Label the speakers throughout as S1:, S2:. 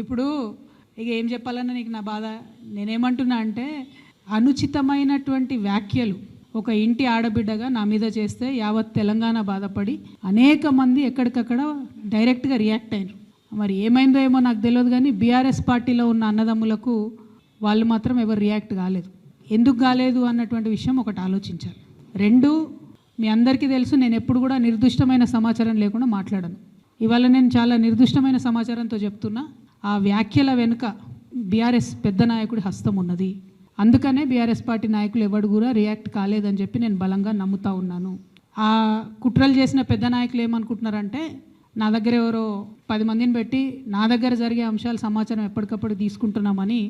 S1: ఇప్పుడు ఇక ఏం చెప్పాలన్నా నీకు నా బాధ? నేనేమంటున్నా అంటే అనుచితమైనటువంటి వ్యాఖ్యలు ఒక ఇంటి ఆడబిడ్డగా నా మీద చేస్తే యావత్ తెలంగాణ బాధపడి అనేక మంది ఎక్కడికక్కడ డైరెక్ట్గా రియాక్ట్ అయినారు. మరి ఏమైందో ఏమో నాకు తెలియదు కానీ బీఆర్ఎస్ పార్టీలో ఉన్న అన్నదమ్ములకు వాళ్ళు మాత్రం ఎవరు రియాక్ట్ కాలేదు. ఎందుకు కాలేదు అన్నటువంటి విషయం ఒకటి ఆలోచించాలి. రెండు మీ అందరికీ తెలుసు నేను ఎప్పుడు కూడా నిర్దిష్టమైన సమాచారం లేకుండా మాట్లాడను. ఇవాళ నేను చాలా నిర్దిష్టమైన సమాచారంతో చెప్తున్నా ఆ వ్యాఖ్యల వెనుక బీఆర్ఎస్ పెద్ద నాయకుడి హస్తం ఉన్నది. అందుకనే బీఆర్ఎస్ పార్టీ నాయకులు ఎవడు కూడా రియాక్ట్ కాలేదని చెప్పి నేను బలంగా నమ్ముతా ఉన్నాను. ఆ కుట్రలు చేసిన పెద్ద నాయకులు ఏమనుకుంటున్నారంటే నా దగ్గర ఎవరో పది మందిని పెట్టి నా దగ్గర జరిగే అంశాలు సమాచారం ఎప్పటికప్పుడు తీసుకుంటున్నామని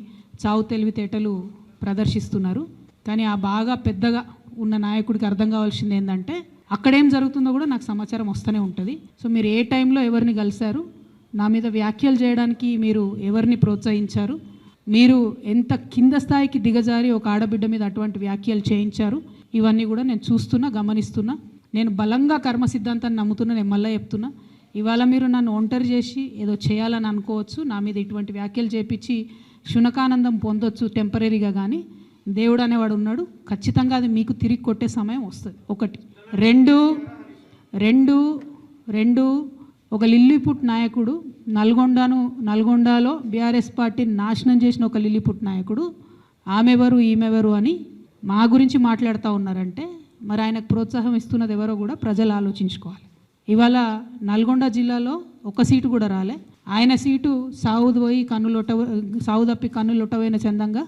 S1: చావు తెలివితేటలు ప్రదర్శిస్తున్నారు. కానీ ఆ బాగా పెద్దగా ఉన్న నాయకుడికి అర్థం కావాల్సింది ఏంటంటే అక్కడేం జరుగుతుందో కూడా నాకు సమాచారం వస్తూనే ఉంటుంది. సో మీరు ఏ టైంలో ఎవరిని కలిశారు నా మీద వ్యాఖ్యలు చేయడానికి మీరు ఎవరిని ప్రోత్సహించారు మీరు ఎంత కింద స్థాయికి దిగజారి ఒక ఆడబిడ్డ మీద అటువంటి వ్యాఖ్యలు చేయించారు ఇవన్నీ కూడా నేను చూస్తున్నా గమనిస్తున్నా. నేను బలంగా కర్మ సిద్ధాంతాన్ని నమ్ముతున్నా నేను మళ్ళీ చెప్తున్నా. ఇవాళ మీరు నన్ను ఒంటరి చేసి ఏదో చేయాలని అనుకోవచ్చు నా మీద ఇటువంటి వ్యాఖ్యలు చేపించి శునకానందం పొందొచ్చు టెంపరీగా కానీ దేవుడు అనేవాడు ఉన్నాడు. ఖచ్చితంగా అది మీకు తిరిగి కొట్టే సమయం వస్తుంది. ఒకటి. రెండు. రెండు. రెండు. ఒక లిల్లీపుట్ నాయకుడు నల్గొండను నల్గొండలో బీఆర్ఎస్ పార్టీని నాశనం చేసిన ఒక లిల్లీపుట్ నాయకుడు ఆమెవరు ఈమెవరు అని మా గురించి మాట్లాడుతూ ఉన్నారంటే మరి ఆయనకు ప్రోత్సాహం ఇస్తున్నది ఎవరో కూడా ప్రజలు ఆలోచించుకోవాలి. ఇవాళ నల్గొండ జిల్లాలో ఒక సీటు కూడా రాలే. ఆయన సీటు సావుది పోయి కన్నులొట్ట సావు తప్పి కన్నులొట్టవైన చందంగా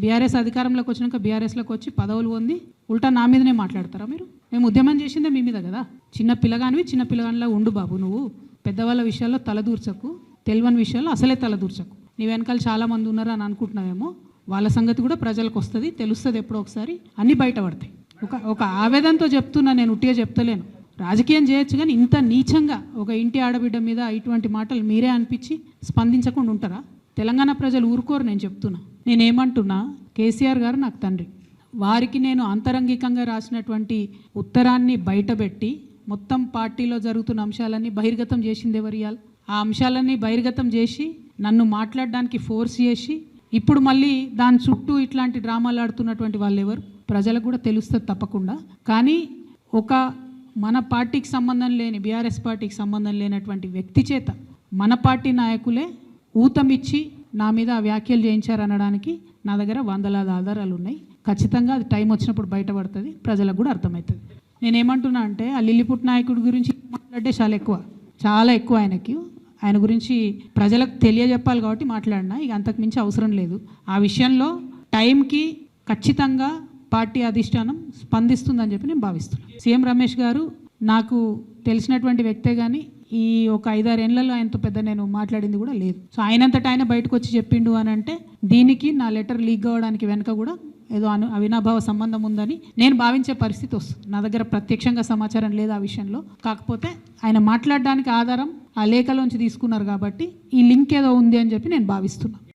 S1: బీఆర్ఎస్ అధికారంలోకి వచ్చినాక బీఆర్ఎస్లోకి వచ్చి పదవులు పొంది ఉల్టా నా మీదనే మాట్లాడతారా మీరు? మేము ఉద్యమం చేసిందే మీ మీద కదా? చిన్న పిల్లగానివి చిన్న పిల్లగానిలా ఉండు బాబు నువ్వు. పెద్దవాళ్ళ విషయాల్లో తలదూర్చకు తెలియని విషయాల్లో అసలే తలదూర్చకు నీ వెనకాల చాలా మంది ఉన్నారు అని అనుకుంటున్నావేమో. వాళ్ళ సంగతి కూడా ప్రజలకు వస్తుంది తెలుస్తుంది ఎప్పుడో ఒకసారి. అన్నీ బయటపడతాయి. ఒక ఒక ఆవేదనతో చెప్తున్నా నేను ఉట్టిగా చెప్తలేను. రాజకీయం చేయొచ్చు కానీ ఇంత నీచంగా ఒక ఇంటి ఆడబిడ్డ మీద ఇటువంటి మాటలు మీరే అనిపించి స్పందించకుండా ఉంటారా? తెలంగాణ ప్రజలు ఊరుకోరు నేను చెప్తున్నా. నేనేమంటున్నా కేసీఆర్ గారు నాకు తండ్రి. వారికి నేను అంతరంగికంగా రాసినటువంటి ఉత్తరాన్ని బయటపెట్టి మొత్తం పార్టీలో జరుగుతున్న అంశాలన్నీ బహిర్గతం చేసింది ఎవరు ఆ అంశాలన్నీ బహిర్గతం చేసి నన్ను మాట్లాడడానికి ఫోర్స్ చేసి ఇప్పుడు మళ్ళీ దాని చుట్టూ ఇట్లాంటి డ్రామాలు ఆడుతున్నటువంటి వాళ్ళు ఎవరు ప్రజలకు కూడా తెలుస్తుంది తప్పకుండా. కానీ ఒక మన పార్టీకి సంబంధం లేని బీఆర్ఎస్ పార్టీకి సంబంధం లేనటువంటి వ్యక్తి చేత మన పార్టీ నాయకులే ఊతమిచ్చి నా మీద ఆ వ్యాఖ్యలు చేయించారనడానికి నా దగ్గర వందలాది ఆధారాలు ఉన్నాయి. ఖచ్చితంగా అది టైం వచ్చినప్పుడు బయటపడుతుంది. ప్రజలకు కూడా అర్థమవుతుంది. నేనేమంటున్నా అంటే ఆ లిల్లిపుట్ నాయకుడి గురించి మాట్లాడే చాలా ఎక్కువ. చాలా ఎక్కువ ఆయనకి. ఆయన గురించి ప్రజలకు తెలియజెప్పాలి కాబట్టి మాట్లాడినా. ఇక అంతకు మించి అవసరం లేదు. ఆ విషయంలో టైంకి ఖచ్చితంగా పార్టీ అధిష్టానం స్పందిస్తుందని చెప్పి నేను భావిస్తున్నాను. సీఎం రమేష్ గారు నాకు తెలిసినటువంటి వ్యక్తే కానీ ఈ ఒక ఐదారేళ్ళలో ఆయనతో పెద్ద నేను మాట్లాడింది కూడా లేదు. సో ఆయనంతటా ఆయన బయటకు వచ్చి చెప్పిండు అని అంటే దీనికి నా లెటర్ లీక్ అవ్వడానికి వెనక కూడా ఏదో అను అవినాభావ సంబంధం ఉందని నేను భావించే పరిస్థితి వస్తుంది. నా దగ్గర ప్రత్యక్షంగా సమాచారం లేదు ఆ విషయంలో. కాకపోతే ఆయన మాట్లాడడానికి ఆధారం ఆ లేఖలోంచి తీసుకున్నారు కాబట్టి ఈ లింక్ ఏదో ఉంది అని చెప్పి నేను భావిస్తున్నాను